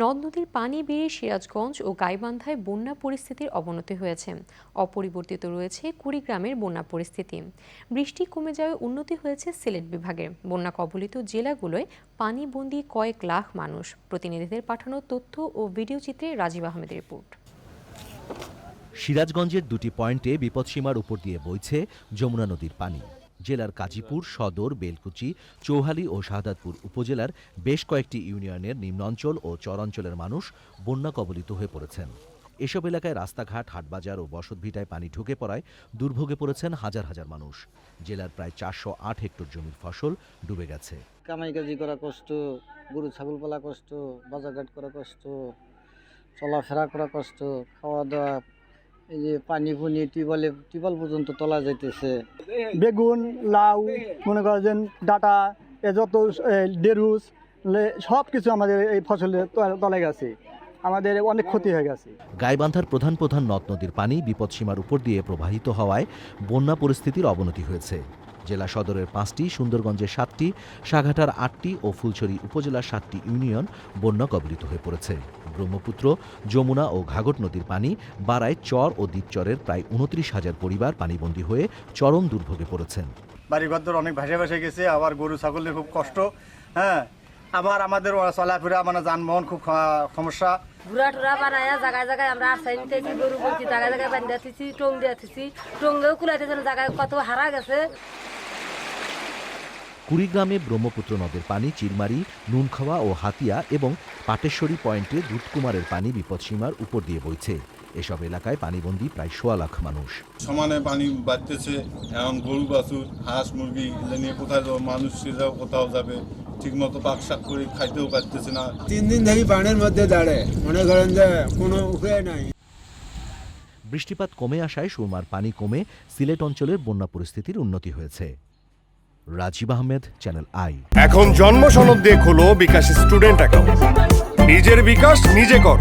নদ নদীর পানি বেড়ে সিরাজগঞ্জ ও গাইবান্ধায় বন্যা পরিস্থিতির অবনতি হয়েছে। অপরিবর্তিত রয়েছে কুড়িগ্রামের বন্যা পরিস্থিতি। বৃষ্টি কমে যাওয়ায় উন্নতি হয়েছে সিলেট বিভাগে। বন্যা কবলিত জেলাগুলোয় পানিবন্দী কয়েক লাখ মানুষ। প্রতিনিধিদের পাঠানো তথ্য ও ভিডিও চিত্রে রাজীব আহমেদের রিপোর্ট। সিরাজগঞ্জের দুটি পয়েন্টে বিপদসীমার উপর দিয়ে বইছে যমুনা নদীর পানি। জেলার কাজীপুর, সদর, বেলকুচি, চৌহালি ও শাহাদাতপুর উপজেলার বেশ কয়েকটি ইউনিয়নের নিম্নাঞ্চল ও চরাঞ্চলের মানুষ বন্যা কবলিত হয়ে পড়েছেন। এসব এলাকায় রাস্তাঘাট, হাটবাজার ও বসতভিটায় পানি ঢুকে পড়ায় দুর্ভোগে পড়েছেন হাজার হাজার মানুষ। জেলার প্রায় চারশো আট হেক্টর জমির ফসল ডুবে গেছে। কামাই কাজি করা কষ্ট, গরু ছাগল পালা কষ্ট, বাজারঘাট করা কষ্ট, চলাফেরা করা কষ্ট, খাওয়া দাওয়া এই যে পানি ফুনি টিউবওয়েলে টিউবওয়েল পর্যন্ত তোলা যাইতেছে। বেগুন লাউ মনে করেন ডাটা এ যত ডেরুস লে- সব কিছু আমাদের এই ফসলে তলায় তলে গেছে। আমাদের অনেক ক্ষতি হয়ে গেছে। গাইবান্ধার প্রধান প্রধান নদ নদীর পানি বিপদসীমার উপর দিয়ে প্রবাহিত হওয়ায় বন্যা পরিস্থিতির অবনতি হয়েছে। জেলা সদরের পাঁচটি সুন্দরগঞ্জের সাতটি সাঘাটার আটটি ও ফুলছড়ি উপজেলার সাতটি ইউনিয়ন বন্যা কবলিত হয়ে পড়েছে। ব্রহ্মপুত্র যমুনা ও ঘাঘট নদীর পানি বাড়ায় চর ও দ্বীপচরের প্রায় উনত্রিশ হাজার পরিবার পানিবন্দী হয়ে চরম দুর্ভোগে পড়েছেন। বাড়ি ঘর অনেক ভাসে ভাসে গেছে আবার গরু ছাগলের খুব কষ্ট হ্যাঁ? আবার আমাদের চলাফেরা মানে যানবাহন খুব সমস্যা। ঘুরা টুরা বানায়া জায়গায় জায়গায় আমরা আসাই নিতেছি গরু বলছি জায়গায় জায়গায় বান্ধা দিছি টং দিয়ে টঙ্গেও কুলাইতেছে জায়গায় কত হারা গেছে। কুড়িগ্রামে ব্রহ্মপুত্র নদের পানি চিরমারি নুনখাওয়া ও হাতিয়া এবং পাটেশ্বরী পয়েন্টে দুধকুমারের পানি বিপদসীমার উপর দিয়ে বইছে। এসব এলাকায় পানিবন্দী প্রায় সোয়া লাখ মানুষ। সমানে পানি বাড়তেছে এখন গরু বাছুর হাঁস মুরগি নিয়ে কোথায় যাব মানুষ সেটাও কোথাও যাবে ঠিক মতো পাক শাক করে খাইতেও পারতেছে না। তিন দিন ধরে পানির মধ্যে দাঁড়ে মনে করেন যে কোনো উপায় নাই। বৃষ্টিপাত কমে আসায় সুরমার পানি কমে সিলেট অঞ্চলের বন্যা পরিস্থিতির উন্নতি হয়েছে। রাজীব আহমেদ চ্যানেল আই এখন জন্ম সনদ দিয়ে খোলো বিকাশ স্টুডেন্ট অ্যাকাউন্ট। নিজের বিকাশ নিজে কর।